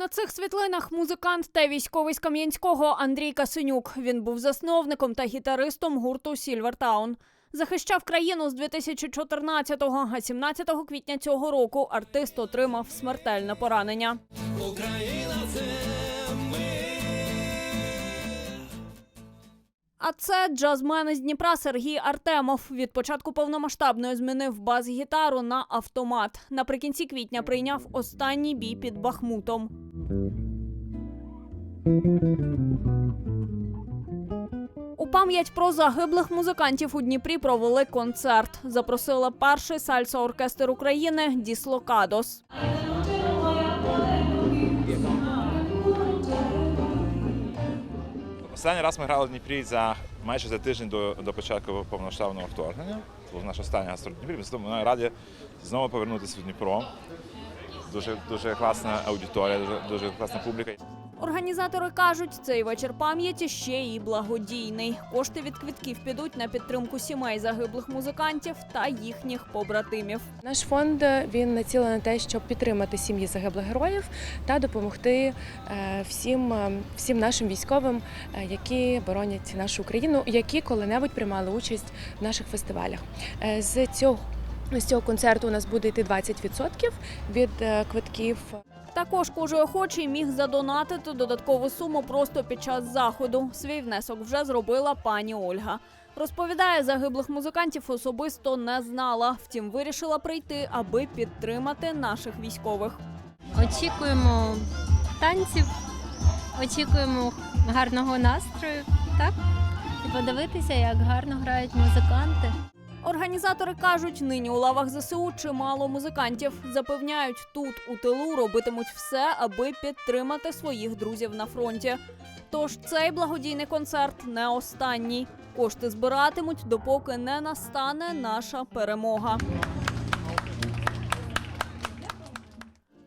На цих світлинах музикант та військовий з Кам'янського Андрій Касенюк. Він був засновником та гітаристом гурту Сільвертаун. Захищав країну з 2014-го, а 17 квітня цього року артист отримав смертельне поранення. А це джазмен із Дніпра Сергій Артемов. Від початку повномасштабної змінив бас-гітару на автомат. Наприкінці квітня прийняв останній бій під Бахмутом. У пам'ять про загиблих музикантів у Дніпрі провели концерт. Запросили перший сальса-оркестр України Діслокадос. Останній раз ми грали в Дніпрі за майже за тиждень до, до початку повноштабного вторгнення. Це був наш останній гастроль Дніпрі. Ми тому раді знову повернутися в Дніпро. Дуже дуже класна аудиторія, дуже дуже класна публіка. Організатори кажуть, цей вечір пам'яті ще й благодійний. Кошти від квитків підуть на підтримку сімей загиблих музикантів та їхніх побратимів. Наш фонд е, він націлений на те, щоб підтримати сім'ї загиблих героїв та допомогти е, всім, е, всім нашим військовим, які боронять нашу Україну, які коли-небудь приймали участь в наших фестивалях. З цього з цього концерту у нас буде йти 20% від квитків. Також кожен охочий міг задонатити додаткову суму просто під час заходу. Свій внесок вже зробила пані Ольга. Розповідає, загиблих музикантів особисто не знала, втім вирішила прийти, аби підтримати наших військових. Очікуємо танців, очікуємо гарного настрою, так? І подивитися, як гарно грають музиканти. Організатори кажуть, нині у лавах ЗСУ чимало музикантів. Запевняють, тут у тилу робитимуть все, аби підтримати своїх друзів на фронті. Тож цей благодійний концерт не останній. Кошти збиратимуть, допоки не настане наша перемога.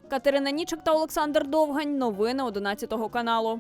Катерина Нічик та Олександр Довгань. Новини 11 каналу.